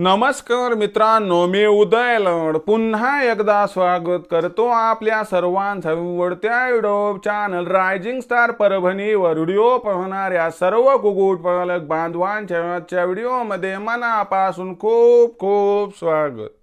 नमस्कार मित्रांनो मी उदय लड पुन्हा एकदा स्वागत करतो आपल्या सर्वांचा आवडत्या युट्यूब चॅनल रायझिंग स्टार परभणीवर. व्हिडिओ पाहणाऱ्या सर्व कुकुट पालक बांधवांच्या व्हिडिओमध्ये मनापासून खूप खूप स्वागत.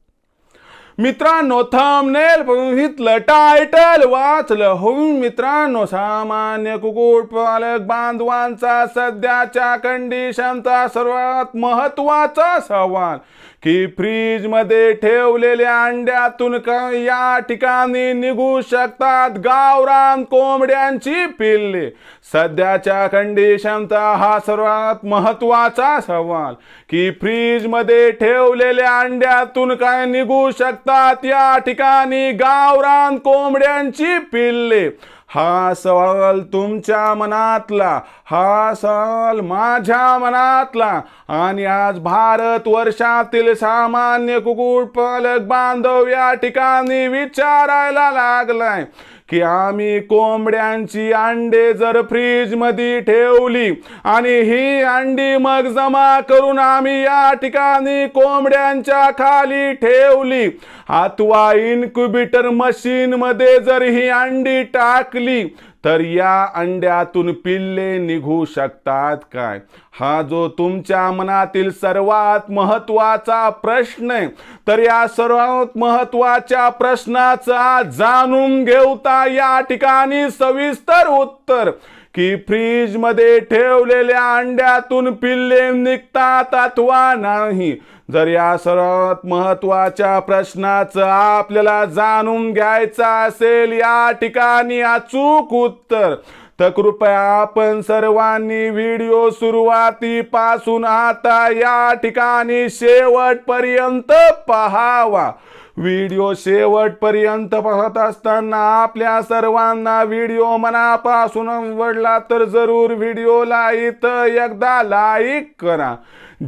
मित्रांनो थंबनेल बघितलं टायटल वाचलं. होऊन मित्रांनो सामान्य कुक्कुटपालक बांधवांचा सध्याच्या कंडिशनचा सर्वात महत्त्वाचा सवाल. की फ्रीजमध्ये ठेवलेल्या अंड्यातून या ठिकाणी निघू शकतात. गावरान कोंबड्यांची पिल्ले. सध्याच्या कंडिशनचा हा सर्वात महत्त्वाचा सवाल. की फ्रीजमध्ये ठेवलेल्या अंड्यातून काय निघू शकतात? या ठिकाणी गावरान कोंबड्यांची पिल्ले. हा सवाल तुमच्या मनातला हा सवाल माझ्या मनातला. आणि आज भारत वर्षातील सामान्य कुक्कुटपालक बांधव या ठिकाणी विचारायला लागलाय. की आम्ही कोंबड्यांची अंडे जर फ्रीजमध्ये ठेवली आणि ही अंडी मग जमा करून आम्ही या ठिकाणी कोंबड्यांच्या खाली ठेवली. अथवा इन्क्युबेटर मशीन मध्ये जर ही अंडी टाकली तर या अंड्यातून पिल्ले निघू शकतात काय? हा जो तुमच्या मनातील सर्वात महत्त्वाचा प्रश्न आहे तर या सर्वात महत्त्वाच्या प्रश्नाचा जाणून घेऊता या ठिकाणी सविस्तर उत्तर. की फ्रीजमध्ये ठेवलेल्या अंड्यातून पिल्ले निघतात अथवा नाही? जर या सर्वात महत्त्वाच्या प्रश्नाचं आपल्याला जाणून घ्यायचं असेल या ठिकाणी अचूक उत्तर. तर कृपया आपण सर्वांनी व्हिडिओ सुरुवातीपासून आता या ठिकाणी शेवटपर्यंत पहावा. व्हिडिओ शेवटपर्यंत पाहत असताना आपल्या सर्वांना व्हिडिओ मनापासून आवडला तर जरूर व्हिडिओला इथं एकदा लाईक करा.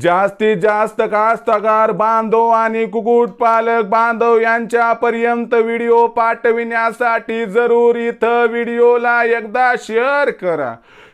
जास्तीत जास्त कास्तकार बांधव आणि कुक्कुटपालक बांधव यांच्यापर्यंत व्हिडिओ पाठविण्यासाठी जरूर इथं व्हिडिओला एकदा शेअर करा.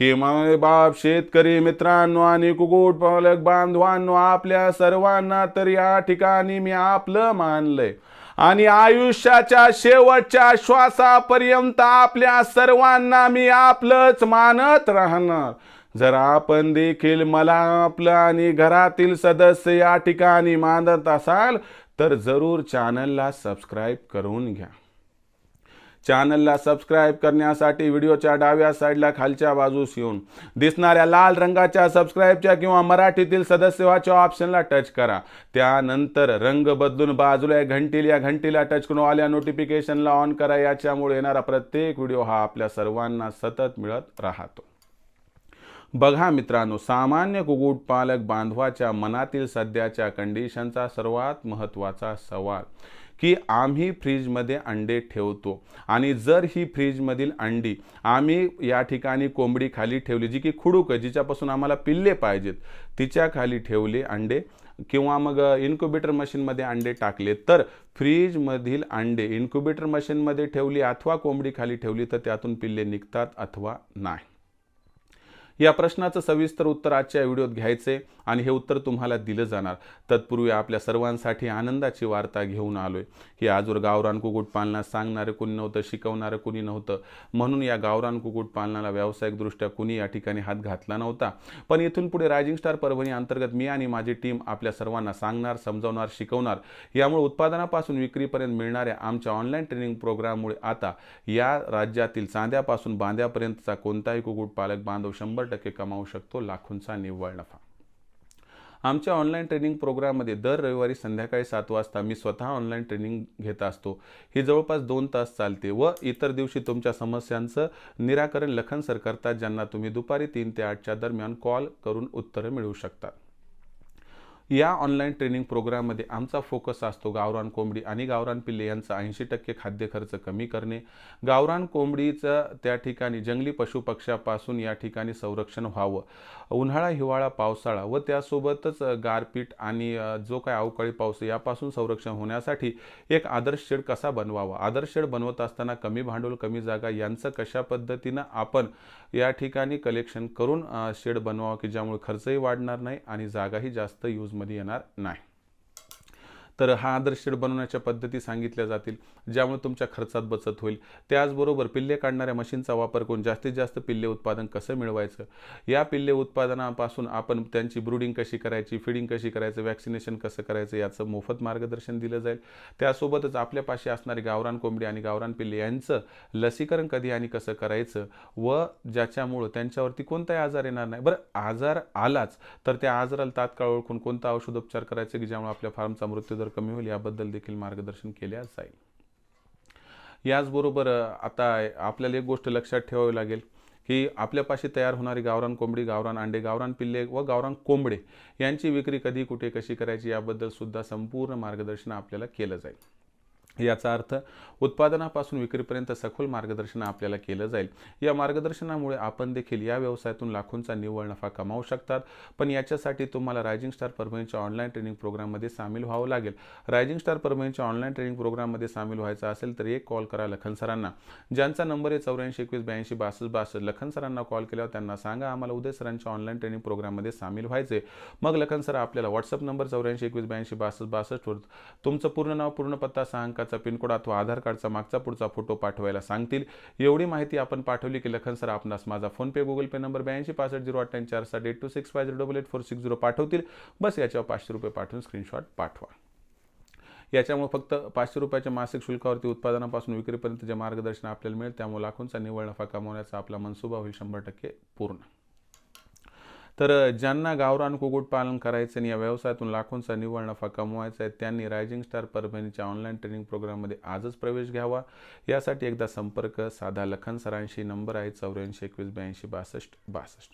की मायबाप शेतकरी मित्रांनो आणि कुक्कुटपालक बांधवांनो आपल्या सर्वांना तर या ठिकाणी मी आपलं मानलंय. आणि आयुष्याच्या शेवटच्या श्वासापर्यंत आपल्या सर्वांना मी आपलंच मानत राहणार. जर आपण देखील मला आपलं आणि घरातील सदस्य या ठिकाणी मानत असाल तर जरूर चॅनलला सबस्क्राईब करून घ्या. चॅनलला सबस्क्राईब करण्यासाठी व्हिडिओच्या डाव्या साईडला खालच्या बाजूस येऊन दिसणाऱ्या लाल रंगाच्या सबस्क्राईबच्या किंवा मराठीतील सदस्यवाच्या ऑप्शनला टच करा. त्यानंतर रंग बदलून बाजूला घंटील या घंटीला टच करून आल्या नोटिफिकेशनला ऑन करा. याच्यामुळे येणारा प्रत्येक व्हिडिओ हा आपल्या सर्वांना सतत मिळत राहतो. बघा मित्रांनो सामान्य कुक्कुटपालक बांधवाच्या मनातील सध्याच्या कंडिशनचा सर्वात महत्त्वाचा सवाल. की आम्ही फ्रीजमध्ये अंडे ठेवतो. आणि जर ही फ्रीजमधील अंडी आम्ही या ठिकाणी कोंबडी खाली ठेवली जी की खुडूक आहे जिच्यापासून आम्हाला पिल्ले पाहिजेत तिच्या खाली ठेवले अंडे किंवा मग इन्क्युबेटर मशीनमध्ये अंडे टाकले तर फ्रीजमधील अंडे इन्क्युबेटर मशीनमध्ये ठेवली अथवा कोंबडी खाली ठेवली तर त्यातून पिल्ले निघतात अथवा नाही. या प्रश्नाचं सविस्तर उत्तर आजच्या व्हिडिओत घ्यायचे आणि हे उत्तर तुम्हाला दिलं जाणार. तत्पूर्वी आपल्या सर्वांसाठी आनंदाची वार्ता घेऊन आलोय. की आजवर गावरान कुक्कुटपालना सांगणारं कुणी नव्हतं शिकवणारं कुणी नव्हतं. म्हणून या गावरान कुक्कुटपालनाला व्यावसायिकदृष्ट्या कुणी या ठिकाणी हात घातला नव्हता. पण इथून पुढे रायझिंग स्टार परभणी अंतर्गत मी आणि माझी टीम आपल्या सर्वांना सांगणार समजावणार शिकवणार. यामुळे उत्पादनापासून विक्रीपर्यंत मिळणाऱ्या आमच्या ऑनलाईन ट्रेनिंग प्रोग्राममुळे आता या राज्यातील चांद्यापासून बांद्यापर्यंतचा कोणताही कुक्कुटपालक बांधव शंभर टक्के कमावू शकतो लाखोंचा निव्वळ नफा. आमच्या ऑनलाईन ट्रेनिंग प्रोग्राममध्ये दर रविवारी संध्याकाळी सात वाजता मी स्वतः ऑनलाईन ट्रेनिंग घेत असतो. ही जवळपास दोन तास चालते व इतर दिवशी तुमच्या समस्यांचं निराकरण लखन सर करतात ज्यांना तुम्ही दुपारी तीन ते आठच्या दरम्यान कॉल करून उत्तरं मिळवू शकता या ऑनलाईन ट्रेनिंग प्रोग्राममध्ये आमचा फोकस असतो गावरान कोंबडी आणि गावरान पिल्ले यांचा ऐंशी टक्के खाद्य खर्च कमी करणे. गावरान कोंबडीचं त्या ठिकाणी जंगली पशुपक्ष्यापासून या ठिकाणी संरक्षण व्हावं. उन्हाळा हिवाळा पावसाळा व त्यासोबतच गारपीट आणि जो काय अवकाळी पाऊस यापासून संरक्षण होण्यासाठी एक आदर्श शेड कसा बनवावा? आदर्श शेड बनवत असताना कमी भांडवल कमी जागा यांचं कशा पद्धतीनं आपण या ठिकाणी कलेक्शन करून शेड बनवावं की ज्यामुळे खर्चही वाढणार नाही आणि जागाही जास्त यूज मध्ये येणार नाही. तर हा आदर्श शेड बनवण्याच्या पद्धती सांगितल्या जातील ज्यामुळे तुमच्या खर्चात बचत होईल. त्याचबरोबर पिल्ले काढणाऱ्या मशीनचा वापर करून जास्तीत जास्त पिल्ले उत्पादन कसं मिळवायचं? या पिल्ले उत्पादनापासून आपण त्यांची ब्रुडिंग कशी करायची फिडिंग कशी करायचं वॅक्सिनेशन कसं करायचं याचं मोफत मार्गदर्शन दिलं जाईल. त्यासोबतच आपल्यापाशी असणारी गावरान कोंबडी आणि गावरान पिल्ले यांचं लसीकरण कधी आणि कसं करायचं व ज्याच्यामुळं त्यांच्यावरती कोणताही आजार येणार नाही. बरं आजार आलाच तर त्या आजाराला तात्काळ ओळखून कोणता औषधोपचार करायचं की ज्यामुळे आपल्या फार्मचा मृत्यूदर कमी होईल याबद्दल देखील मार्गदर्शन केले जाईल. याचबरोबर आता आपल्याला एक गोष्ट लक्षात ठेवावी लागेल की आपल्यापाशी तयार होणारी गावरान कोंबडी गावरान अंडे गावरान पिल्ले व गावरान कोंबडे यांची विक्री कधी कुठे कशी करायची याबद्दल सुद्धा संपूर्ण मार्गदर्शन आपल्याला केलं जाईल. याचा अर्थ उत्पादनापासून विक्रीपर्यंत सखोल मार्गदर्शन आपल्याला केलं जाईल. या मार्गदर्शनामुळे आपण देखील या व्यवसायातून लाखोंचा निव्वळ नफा कमावू शकतात. पण याच्यासाठी तुम्हाला रायझिंग स्टार परभणीच्या ऑनलाईन ट्रेनिंग प्रोग्राममध्ये सामील व्हावं लागेल. रायझिंग स्टार परभणीच्या ऑनलाईन ट्रेनिंग प्रोग्राममध्ये सामील व्हायचा असेल तर एक कॉल करा लखन सरांना. ज्यांचा नंबर आहे चौऱ्याऐंशी एकवीस ब्याऐंशी बासष्ट बासष्ट लखन सरांना कॉल केल्यावर त्यांना सांगा आम्हाला उदय सरांच्या ऑनलाईन ट्रेनिंग प्रोग्राममध्ये सामील व्हायचे मग लखन सर आपल्याला व्हॉट्सअप नंबर चौऱ्याऐंशी एकवीस ब्याऐंशी बासष्ट बासष्टवर तुमचं पूर्ण नाव पूर्ण पत्ता सांग अंकाचा पिनकोड अथवा आधार कार्डचा मागचा पुढचा फोटो पाठवायला सांगतील. एवढी माहिती आपण पाठवली की लखन सर आपणास माझा फोनपे गुगल पे नंबर ब्याऐंशी पासष्ट झिरो अठ्ठ्याऐंशी चार सात eight two six five zero double eight four six zero पाठवतील. बस याच्यावर पाचशे रुपये पाठवून स्क्रीनशॉट पाठवा. याच्यामुळे फक्त पाचशे रुपयाच्या मासिक शुल्कावरती उत्पादनापासून विक्रीपर्यंत जे मार्गदर्शन आपल्याला मिळेल. त्यामुळे लाखोंचा निव्वळ नफा कमवण्याचा आपला मनसुबा होईल शंभर टक्के पूर्ण. तर ज्यांना गावरान कुक्कुटपालन करायचं आणि या व्यवसायातून लाखोंचा निव्वळ नफा कमवायचा आहे त्यांनी रायझिंग स्टार परभणीच्या ऑनलाईन ट्रेनिंग प्रोग्राममध्ये आजच प्रवेश घ्यावा. यासाठी एकदा संपर्क साधा लखन सरांशी. नंबर आहे चौऱ्याऐंशी एकवीस ब्याऐंशी बासष्ट बासष्ट.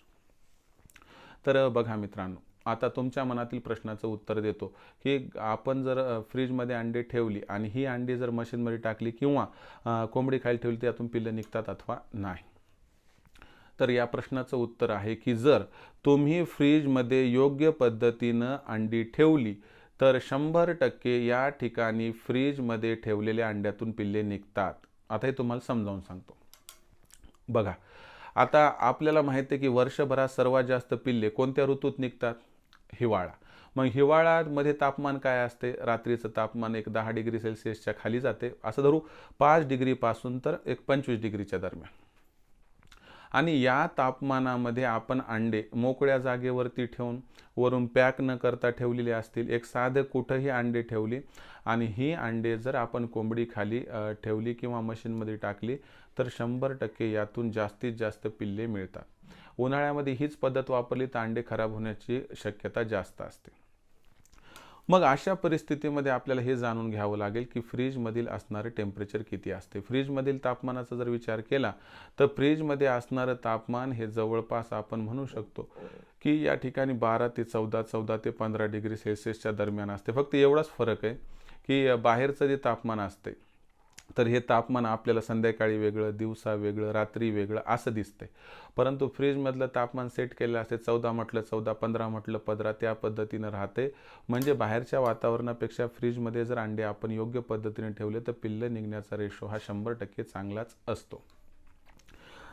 तर बघा मित्रांनो आता तुमच्या मनातील प्रश्नाचं उत्तर देतो की आपण जर फ्रीजमध्ये अंडी ठेवली आणि ही अंडी जर मशीनमध्ये टाकली किंवा कोंबडी खाली ठेवली त्यातून पिल्लं निघतात अथवा नाही. तर या प्रश्नाचं उत्तर आहे की जर तुम्ही फ्रीजमध्ये योग्य पद्धतीनं अंडी ठेवली तर शंभर टक्के या ठिकाणी फ्रीजमध्ये ठेवलेल्या अंड्यातून पिल्ले निघतात. आता हे तुम्हाला समजावून सांगतो. बघा आता आपल्याला माहिती आहे की वर्षभरात सर्वात जास्त पिल्ले कोणत्या ऋतूत निघतात? हिवाळा. मग हिवाळ्यामध्ये तापमान काय असते? रात्रीचं तापमान एक दहा डिग्री सेल्सिअसच्या खाली जाते. असं धरू पाच डिग्रीपासून तर एक पंचवीस डिग्रीच्या दरम्यान. आणि या तापमानामध्ये आपण अंडे मोकळ्या जागेवरती ठेवून वरून पॅक न करता ठेवलेले असतील. एक साधं कुठंही अंडे ठेवली आणि ही अंडे जर आपण कोंबडी खाली ठेवली किंवा मशीनमध्ये टाकली तर शंभर टक्के यातून जास्तीत जास्त पिल्ले मिळतात. उन्हाळ्यामध्ये हीच पद्धत वापरली तर अंडे खराब होण्याची शक्यता जास्त असते. मग अशा परिस्थितीमध्ये आपल्याला हे जाणून घ्यावं लागेल की फ्रीजमधील असणारे टेम्परेचर किती असते. फ्रीजमधील तापमानाचा जर विचार केला तर फ्रीजमध्ये असणारं तापमान हे जवळपास आपण म्हणू शकतो की या ठिकाणी बारा ते चौदा चौदा ते पंधरा डिग्री सेल्सिअसच्या दरम्यान असते. फक्त एवढाच फरक आहे की बाहेरचं जे तापमान असते तर हे तापमान आपल्याला संध्याकाळी वेगळं दिवसा वेगळं रात्री वेगळं असं दिसतंय. परंतु फ्रीजमधलं तापमान सेट केलं असते चौदा म्हटलं चौदा पंधरा म्हटलं पंधरा त्या पद्धतीनं राहते म्हणजे बाहेरच्या वातावरणापेक्षा फ्रीजमध्ये जर अंडे आपण योग्य पद्धतीने ठेवले तर पिल्लं निघण्याचा रेशो हा शंभर टक्के चांगलाच असतो.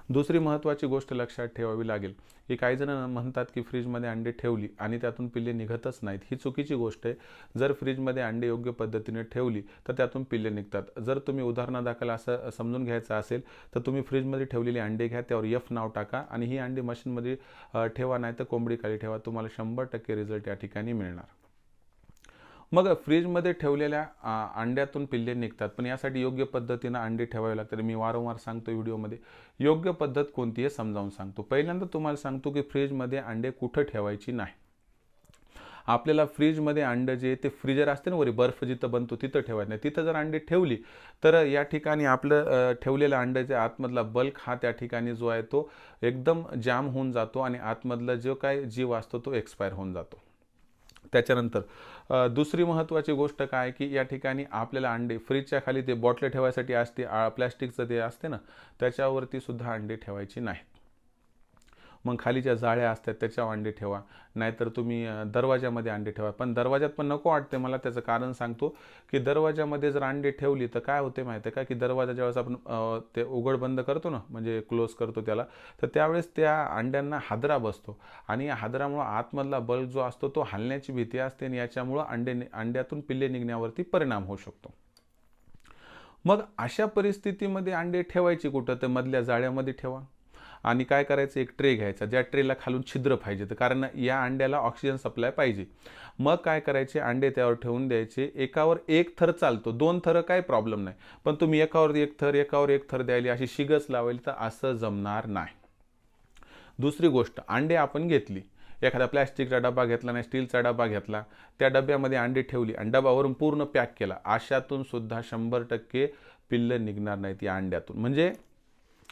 दुसरी महत्त्वाची गोष्ट लक्षात ठेवावी लागेल. की काही जण म्हणतात की फ्रीजमध्ये अंडे ठेवली आणि त्यातून पिल्ले निघतच नाहीत. ही चुकीची गोष्ट आहे. जर फ्रीजमध्ये अंडे योग्य पद्धतीने ठेवली तर त्यातून पिल्ले निघतात. जर तुम्ही उदाहरणादाखल असं समजून घ्यायचं असेल तर तुम्ही फ्रीजमध्ये ठेवलेली अंडे घ्या त्यावर यफ नाव टाका आणि ही अंडी मशीनमध्ये ठेवा नाही तर कोंबडी खाली ठेवा. तुम्हाला शंभर टक्के रिझल्ट या ठिकाणी मिळणार. मग फ्रीजमध्ये ठेवलेल्या अंड्यातून पिल्ले निघतात. पण यासाठी योग्य पद्धतीनं अंडी ठेवावी लागतात. मी वारंवार सांगतो व्हिडिओमध्ये. योग्य पद्धत कोणती आहे समजावून सांगतो. पहिल्यांदा तुम्हाला सांगतो की फ्रीजमध्ये अंडे कुठं ठेवायची नाही. आपल्याला फ्रीजमध्ये अंडं जे ते फ्रीजर असते ना वरी बर्फ जिथं बनतो तिथं ठेवायचं नाही. तिथं जर अंडे ठेवली तर या ठिकाणी आपलं ठेवलेलं अंड्याच्या आतमधला बल्क हा त्या ठिकाणी जो आहे तो एकदम जाम होऊन जातो आणि आतमधला जो काय जीव असतो तो एक्सपायर होऊन जातो. त्याच्यानंतर दुसरी महत्त्वाची गोष्ट काय की या ठिकाणी आपल्याला अंडे फ्रीजच्या खाली ते बॉटले ठेवायसाठी असते आ- प्लॅस्टिकचं ते असते ना त्याच्यावरती सुद्धा अंडे ठेवायची नाहीत मग खाली ज्या जाळ्या असतात त्याच्यावर अंडे ठेवा. नाहीतर तुम्ही दरवाजामध्ये अंडे ठेवा. पण दरवाजात पण नको वाटते मला त्याचं कारण सांगतो की दरवाजामध्ये जर अंडे ठेवली तर काय होते माहिती आहे का? की दरवाजा ज्यावेळेस आपण ते उघड बंद करतो ना म्हणजे क्लोज करतो त्याला तर त्यावेळेस त्या अंड्यांना हादरा बसतो. आणि या हादरामुळं आतमधला बल्ब जो असतो तो हलण्याची भीती असते आणि याच्यामुळं अंडे अंड्यातून पिल्ले निघण्यावरती परिणाम होऊ शकतो. मग अशा परिस्थितीमध्ये अंडे ठेवायची कुठं? तर मधल्या जाळ्यामध्ये ठेवा. आणि काय करायचं? एक ट्रे घ्यायचा. ज्या ट्रेला खालून छिद्र पाहिजे. तर कारण या अंड्याला ऑक्सिजन सप्लाय पाहिजे. मग काय करायचे? अंडे त्यावर ठेवून द्यायचे. एकावर एक थर चालतो. दोन थर काय प्रॉब्लेम नाही. पण तुम्ही एकावर एक थर एकावर एक थर द्यायली अशी शिगच लावायली तर असं जमणार नाही. दुसरी गोष्ट अंडे आपण घेतली. एखादा प्लॅस्टिकचा डबा घेतला नाही स्टीलचा डबा घेतला. त्या डब्यामध्ये अंडी ठेवली आणि डबावरून पूर्ण पॅक केला. अशातून सुद्धा शंभर टक्के पिल्लं निघणार नाहीत या अंड्यातून. म्हणजे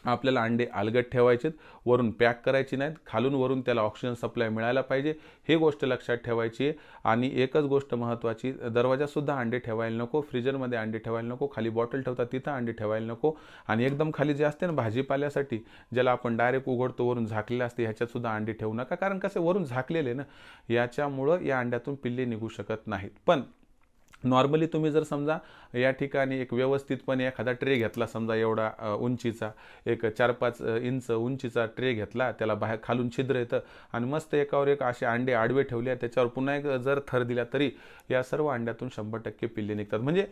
आपल्याला अंडे अलगट ठेवायचेत वरून पॅक करायची नाहीत खालून वरून त्याला ऑक्सिजन सप्लाय मिळायला पाहिजे. हे गोष्ट लक्षात ठेवायची आहे. आणि एकच गोष्ट महत्त्वाची दरवाजासुद्धा अंडे ठेवायला नको फ्रीजरमध्ये अंडे ठेवायला नको खाली बॉटल ठेवतात तिथं अंडे ठेवायला नको. आणि एकदम खाली जे असते ना भाजीपाल्यासाठी ज्याला आपण डायरेक्ट उघडतो वरून झाकलेलं असते ह्याच्यातसुद्धा अंडे ठेवू नका. कारण कसे वरून झाकलेले ना याच्यामुळं या अंड्यातून पिल्ले निघू शकत नाहीत. पण नॉर्मली तुम्ही जर समजा या ठिकाणी एक व्यवस्थितपणे एखादा ट्रे घेतला समजा एवढा उंचीचा एक चार पाच इंच उंचीचा ट्रे घेतला त्याला बाहेर खालून छिद्र येतं आणि मस्त एकावर एक असे अंडे आडवे ठेवले त्याच्यावर पुन्हा एक जर थर दिला तरी या सर्व अंड्यातून शंभर टक्के पिल्ले निघतात. म्हणजे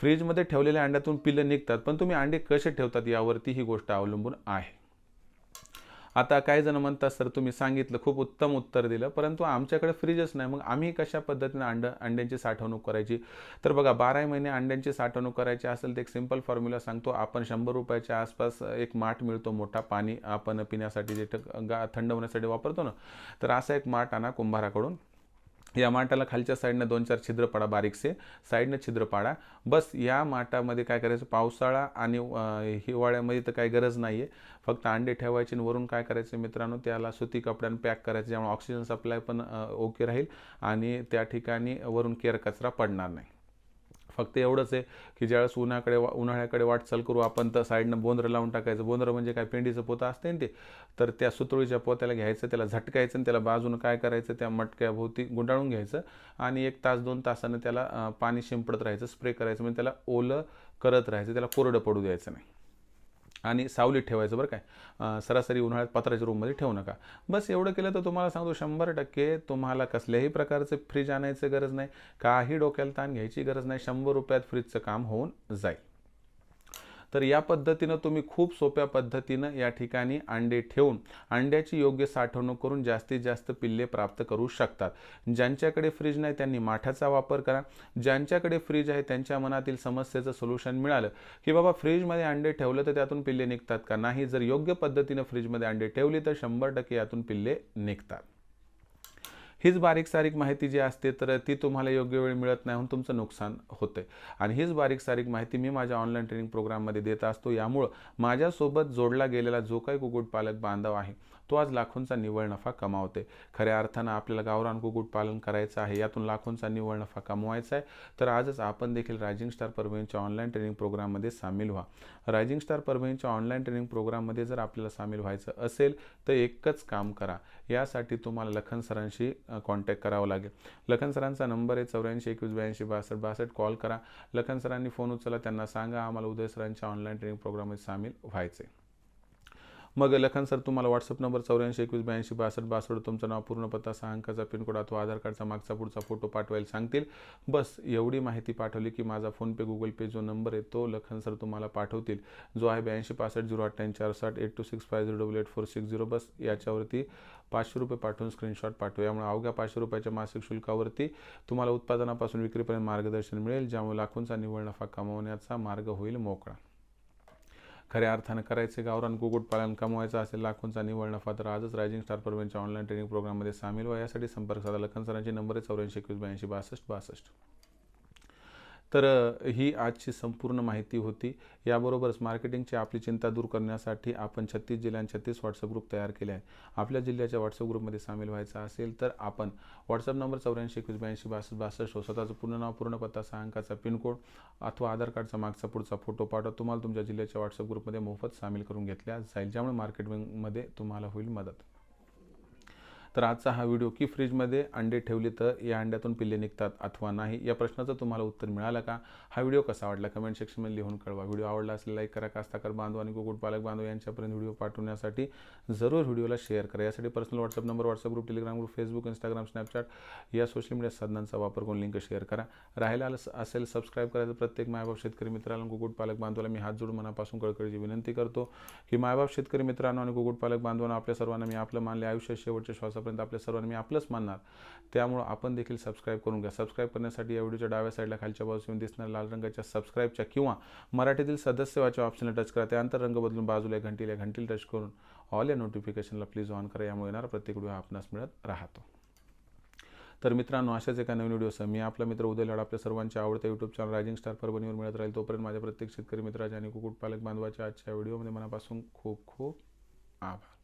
फ्रीजमध्ये ठेवलेल्या अंड्यातून पिल्ले निघतात पण तुम्ही अंडे कसे ठेवतात यावरती ही गोष्ट अवलंबून आहे. आता काही जण म्हणतात सर तुम्ही सांगितलं खूप उत्तम उत्तर दिलं. परंतु आमच्याकडे फ्रीजच नाही. मग आम्ही कशा पद्धतीने अंड अंड्यांची साठवणूक करायची? तर बघा बाराही महिने अंड्यांची साठवणूक करायची असेल तर एक सिंपल फॉर्म्युला सांगतो. आपण शंभर रुपयाच्या आसपास एक माठ मिळतो मोठा पाणी आपण पिण्यासाठी जे गा थंड होण्यासाठी वापरतो ना तर असा एक माठ आणा कुंभाराकडून. या माठाला खालच्या साईडनं दोन चार छिद्र पाडा बारीकसे साईडनं छिद्र पाडा बस या माठामध्ये काय करायचं? पावसाळा आणि हिवाळ्यामध्ये तर काही गरज नाही आहे फक्त अंडे ठेवायचे आणि वरून काय करायचं मित्रांनो? त्याला सुती कपड्यानं पॅक करायचं. ज्यामुळे ऑक्सिजन सप्लाय पण ओके राहील आणि त्या ठिकाणी वरून केर कचरा पडणार नाही. फक्त एवढंच आहे की ज्यावेळेस उन्हाकडे वा- उन्हाळ्याकडे वाटचाल करू आपण तर साईडनं बोंद्र लावून टाकायचं. बोंद्र म्हणजे काय? पेंडीचं पोतं असते ना ते. तर त्या सुतळीच्या पोत्याला घ्यायचं त्याला झटकायचं आणि त्याला बाजूनं काय करायचं? त्या मटक्याभोवती गुंडाळून घ्यायचं आणि एक तास दोन तासानं त्याला पाणी शिंपडत राहायचं स्प्रे करायचं. म्हणजे त्याला ओलं करत राहायचं. त्याला कोरडं पडू द्यायचं नाही. आणि सावलीत ठेवायचं बरं काय. सरासरी उन्हाळ्यात पत्राच्या रूममध्ये ठेवू नका. बस एवढं केलं तर तुम्हाला सांगतो शंभर टक्के तुम्हाला कसल्याही प्रकारचं फ्रीज आणायचं गरज नाही. काही डोक्याला ताण घ्यायची गरज नाही. शंभर रुपयात फ्रीजचं काम होऊन जाईल. तर या पद्धतीनं तुम्ही खूप सोप्या पद्धतीनं या ठिकाणी अंडे ठेवून अंड्याची योग्य साठवणूक करून जास्तीत जास्त पिल्ले प्राप्त करू शकतात. ज्यांच्याकडे फ्रीज नाही त्यांनी माठाचा वापर करा. ज्यांच्याकडे फ्रीज आहे त्यांच्या मनातील समस्येचं सोल्युशन मिळालं की बाबा फ्रीजमध्ये अंडे ठेवलं तर त्यातून पिल्ले निघतात का? नाही जर योग्य पद्धतीनं फ्रीजमध्ये अंडे ठेवली तर शंभर टक्के यातून पिल्ले निघतात. हीच बारीक सारीक माहिती जी असते तर ती तुम्हाला योग्य वेळ मिळत नाही म्हणून तुमचं नुकसान होते आणि हीच बारीक सारीक माहिती मी माझ्या ऑनलाईन ट्रेनिंग प्रोग्राममध्ये देत असतो. यामुळं माझ्यासोबत जोडला गेलेला जो काही कुक्कुटपालक बांधव आहे तो आज लाखोंचा निव्वळ नफा कमावते. खऱ्या अर्थानं आपल्याला गावरान कुक्कुटपालन करायचं आहे यातून लाखोंचा निव्वळ नफा कमवायचा आहे. तर आजच आपण देखील रायझिंग स्टार परभणीच्या ऑनलाईन ट्रेनिंग प्रोग्राममध्ये सामील व्हा. रायझिंग स्टार परभणीच्या ऑनलाईन ट्रेनिंग प्रोग्राममध्ये जर आपल्याला सामील व्हायचं असेल तर एकच काम करा. यासाठी तुम्हाला लखन सरांशी कॉन्टॅक्ट करावं लागेल. लखन सरांचा नंबर आहे चौऱ्याऐंशी एकवीस ब्याऐंशी बासष्ट बासष्ट. कॉल करा. लखन सरांनी फोन उचला त्यांना सांगा आम्हाला उदय सरांच्या ऑनलाईन ट्रेनिंग प्रोग्राममध्ये सामील व्हायचे मग लखन सर तुम्हाला व्हॉट्सअप नंबर चौऱ्याऐंशी एकवीस ब्याऐंशी बासष्ट बासष्ट तुमचं नाव पूर्ण पत्ता सहा अंकाचा पिनकोड अथवा आधार कार्डचा मागचा पुढचा फोटो पाठवायला सांगतील. बस एवढी माहिती पाठवली की माझा फोनपे गुगल पे जो नंबर आहे तो लखन सर तुम्हाला पाठवतील. जो आहे ब्याऐंशी पासष्ट झिरो अठ्ठ्याऐंशी चार साठ eight two six five zero double eight four six zero बस याच्यावरती पाचशे रुपये पाठवून स्क्रीनशॉट पाठवू. यामुळे अवघ्या पाचशे रुपयाच्या मासिक शुल्कावरती तुम्हाला उत्पादनापासून विक्रीपर्यंत मार्गदर्शन मिळेल ज्यामुळे लाखोंचा निव्वळ नफा कमावण्याचा मार्ग होईल मोकळा. खऱ्या अर्थानं करायचे गावरान कुक्कुटपालन कमवायचं असेल लाखोंचा निव्वळ नफा तर आजच रायझिंग स्टार परभणीच्या ऑनलाईन ट्रेनिंग प्रोग्राममध्ये सामील व्हा. यासाठी संपर्क साधा. लखन सरांचे नंबर आहे चौऱ्याऐंशी एकवीस ब्याऐंशी बासष्ट बासष्ट. तर ही आजची संपूर्ण माहिती होती. याबरोबरच मार्केटिंगची आपली चिंता दूर करण्यासाठी आपण छत्तीस जिल्ह्यां छत्तीस व्हॉट्सअप ग्रुप तयार केले आहे आपल्या जिल्ह्याच्या व्हॉट्सअप ग्रुपमध्ये सामील व्हायचा असेल तर आपण व्हॉट्सअप नंबर चौऱ्याऐंशी एकवीस ब्याऐंशी बासष्ट बासष्ट व स्वतःचं पूर्ण नाव पूर्ण पत्ता सहा अंकाचा पिनकोड अथवा आधार कार्डचा मागचा पुढचा फोटो पाठवा. तुम्हाला तुमच्या जिल्ह्याच्या व्हॉट्सअप ग्रुपमध्ये मोफत सामील करून घेतल्या जाईल ज्यामुळे मार्केटिंगमध्ये तुम्हाला होईल मदत. तर आजचा हा व्हिडिओ की फ्रीजमध्ये अंडे ठेवली तर या अंड्यातून पिल्ले निघतात अथवा नाही? या प्रश्नाचं तुम्हाला उत्तर मिळालं का? हा व्हिडिओ कसा वाटला? कमेंट सेक्शनमध्ये लिहून कळवा. व्हिडिओ आवडला असेल लाईक करा. कास्ताकर बांधव आणि कुक्कुटपालक बांधव यांच्यापर्यंत व्हिडिओ पाठवण्यासाठी जरूर व्हिडिओला शेअर करा. यासाठी personal WhatsApp number WhatsApp group Telegram group Facebook Instagram Snapchat या सोशल मीडिया साधनांचा वापर करून लिंक शेअर करा. राहायला असेल सबस्क्राईब करायचं प्रत्येक मायबाप शेतकरी मित्राला कुकुटपालक बांधवाला मी हात जोडून मनापासून कळकळीची विनंती करतो की मायबाप शेतकरी मित्रांनो आणि कुक्कुटपालक बांधवांना आपल्या सर्वांना मी आपलं मानले आयुष्य शेवटच्या श्वासापर्यंत आपल्या सर्वांना मी आपलंच मानणार. त्यामुळं आपण देखील सबस्क्राईब करून घ्या. सबस्क्राईब करण्यासाठी या व्हिडिओच्या डाव्या साईडला खालच्या बाजूला दिसणाऱ्या लाल रंगाच्या सबस्क्राईबच्या किंवा मराठीतील सदस्यवाच्या ऑप्शनला टच करा. त्यानंतर रंग बदलून बाजूला घंटीला या घंटीला टच करून ऑल या नोटिफिकेशनला प्लीज ऑन करा. यामुळे येणारा प्रत्येक व्हिडिओ आपणास मिळत राहतो. तर मित्रांनो अशाच एका नवीन व्हिडिओसह मी आपला मित्र उदय लाड आपल्या सर्वांच्या आवडत्या यूट्यूब चॅनल रायझिंग स्टार परभणीवर मिळत राहील. तोपर्यंत माझ्या प्रत्येक शेतकरी मित्राच्या आणि कुकुटपालक बांधवाच्या आजच्या व्हिडिओमध्ये मनापासून खूप खूप आभार.